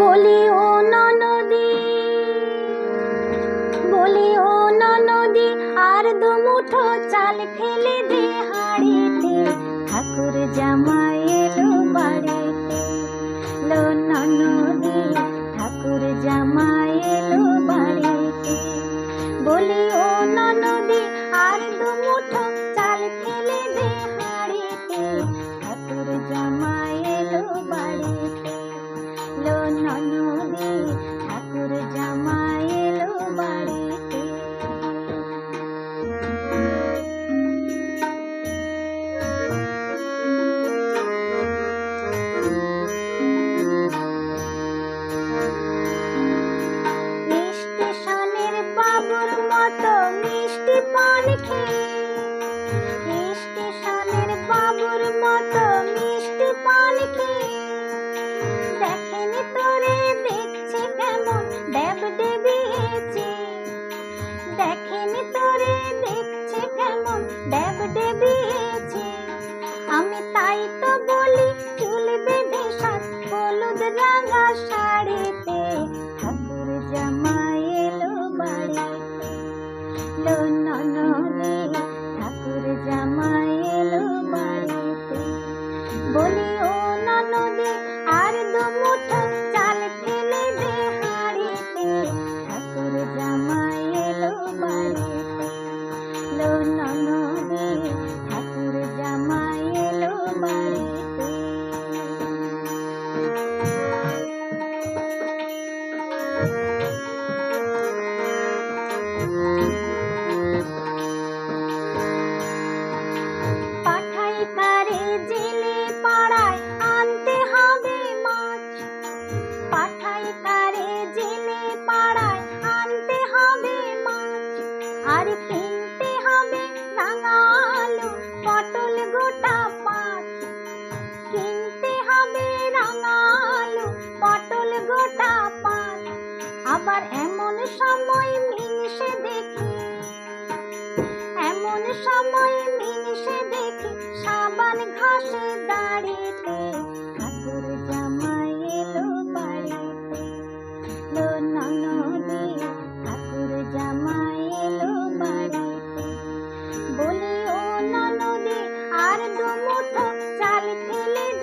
বলি ও নদী বলি ও ননদি আর দু মুঠো চাল ফেলে দে মতো মিষ্টি পান খেয়ে স্টেশনের বাবুর মতো মিষ্টি পান খেয়ে। দেখেনি তোরে, দেখছে কেমন ড্যাব ডেবিয়েছে দেখেনি তোরে, দেখছে কেমন ড্যাব ডেবিয়েছে আমি তাই তো বলি, চুল বেঁধে সাত হলুদ রাঙা বলি ও ননদে আর দু মুঠো চাল ফেলে দে হাড়িতে। ঠাকুর জামাই এলো বাড়িতে। লো ননদে ঠাকুর জামাই এলো বাড়িতে। পাঠাই আর কিনতে হবে রাঙা আলু পটল গোটা পাঁচ। কিনতে হবে রাঙা আলু পটল গোটা পাঁচ। আবার এমন সময় মিনিসে দেখি, এমন সময় মিনিসে দেখি, সাবান ঘাসে দাম মুঠো চাল খেলে